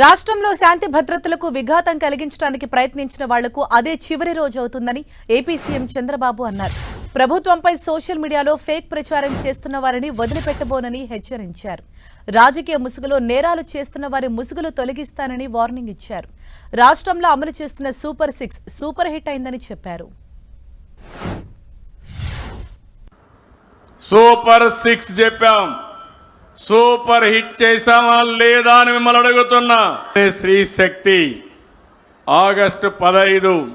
రాష్ట్రంలో శాంతి భద్రతలకు విఘాతం కలిగించడానికి ప్రయత్నించిన వాళ్ళకు అదే చివరి రోజు అవుతుందని ఏపీ సీఎం చంద్రబాబు అన్నారు. ప్రభుత్వంపై సోషల్ మీడియాలో ఫేక్ ప్రచారం చేస్తున్న వారిని వదిలిపెట్టబోనని హెచ్చరించారు. రాజకీయ ముసుగులో నేరాలు చేస్తున్న వారి ముసుగులు తొలగిస్తానని వార్నింగ్ ఇచ్చారు. రాష్ట్రంలో అమలు చేస్తున్న సూపర్ సిక్స్ సూపర్ హిట్ అయిందని చెప్పారు. సూపర్ సిక్స్ చెప్పాం. సూపర్ హిట్ చేశామా లేదా అని మిమ్మల్ని అడుగుతున్నా. శ్రీ శక్తి ఆగస్టు పదహైదు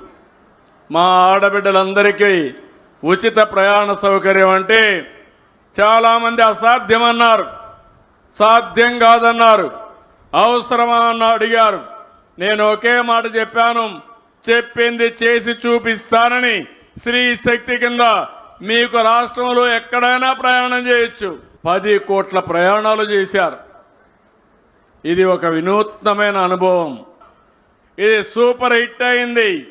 మా ఆడబిడ్డలందరికీ ఉచిత ప్రయాణ సౌకర్యం అంటే చాలామంది అసాధ్యమన్నారు. సాధ్యం కాదన్నారు. అవసరమా అన్న అడిగారు. నేను ఒకే మాట చెప్పాను. చెప్పింది చేసి చూపిస్తానని శ్రీ శక్తి కింద మీకు రాష్ట్రంలో ఎక్కడైనా ప్రయాణం చేయొచ్చు. పది కోట్ల ప్రయాణాలు చేశారు. ఇది ఒక వినూత్నమైన అనుభవం. ఇది సూపర్ హిట్ అయింది.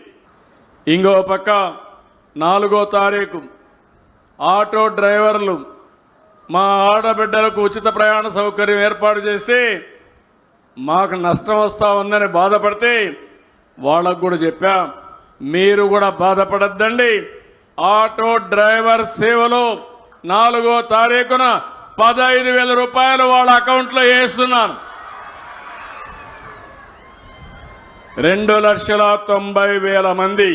ఇంకో పక్క నాలుగో తారీఖు ఆటో డ్రైవర్లు మా ఆడబిడ్డలకు ఉచిత ప్రయాణ సౌకర్యం ఏర్పాటు చేసి మాకు నష్టం వస్తూ ఉందని బాధపడితే వాళ్ళకు కూడా చెప్పా. మీరు కూడా బాధపడద్దండి. ఆటో డ్రైవర్ సేవలో నాలుగో తారీఖున పదహైదు వేల రూపాయలు వాళ్ళ అకౌంట్లో వేస్తున్నాను. రెండు లక్షల తొంభై వేల మంది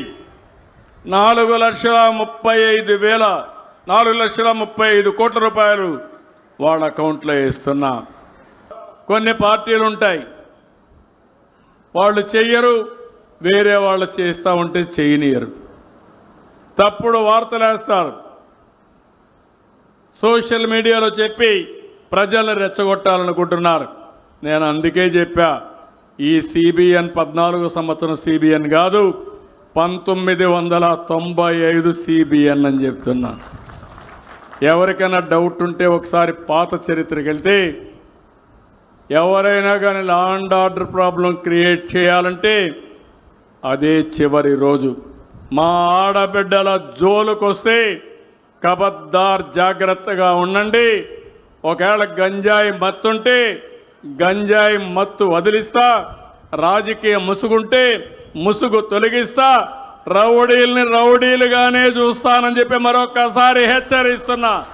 నాలుగు లక్షల ముప్పై ఐదు వేల నాలుగు లక్షల ముప్పై ఐదు కోట్ల రూపాయలు వాళ్ళ అకౌంట్లో వేస్తున్నా. కొన్ని పార్టీలు ఉంటాయి వాళ్ళు చెయ్యరు వేరే వాళ్ళు చేస్తూ ఉంటే చేయనీయరు. తప్పుడు వార్తలు వేస్తారు సోషల్ మీడియాలో చెప్పి ప్రజలు రెచ్చగొట్టాలనుకుంటున్నారు. నేను అందుకే చెప్పా ఈ సిబిఎన్ పద్నాలుగు సంవత్సరం సిబిఎన్ కాదు పంతొమ్మిది వందల తొంభై ఐదు సిబిఎన్ అని చెప్తున్నాను ఎవరికైనా డౌట్ ఉంటే ఒకసారి పాత చరిత్రకి వెళ్తే ఎవరైనా కానీ law and order problem create చేయాలంటే అదే చివరి రోజు. మా ఆడబిడ్డల జోలుకొస్తే కబద్దార్ జాగ్రత్తగా ఉండండి. ఒకవేళ గంజాయి మత్తుంటే గంజాయి మత్తు వదిలిస్తా రాజకీయ ముసుగుంటే ముసుగు తొలగిస్తా రౌడీల్ని రౌడీలుగానే చూస్తానని చెప్పి మరొక్కసారి హెచ్చరిస్తున్నా.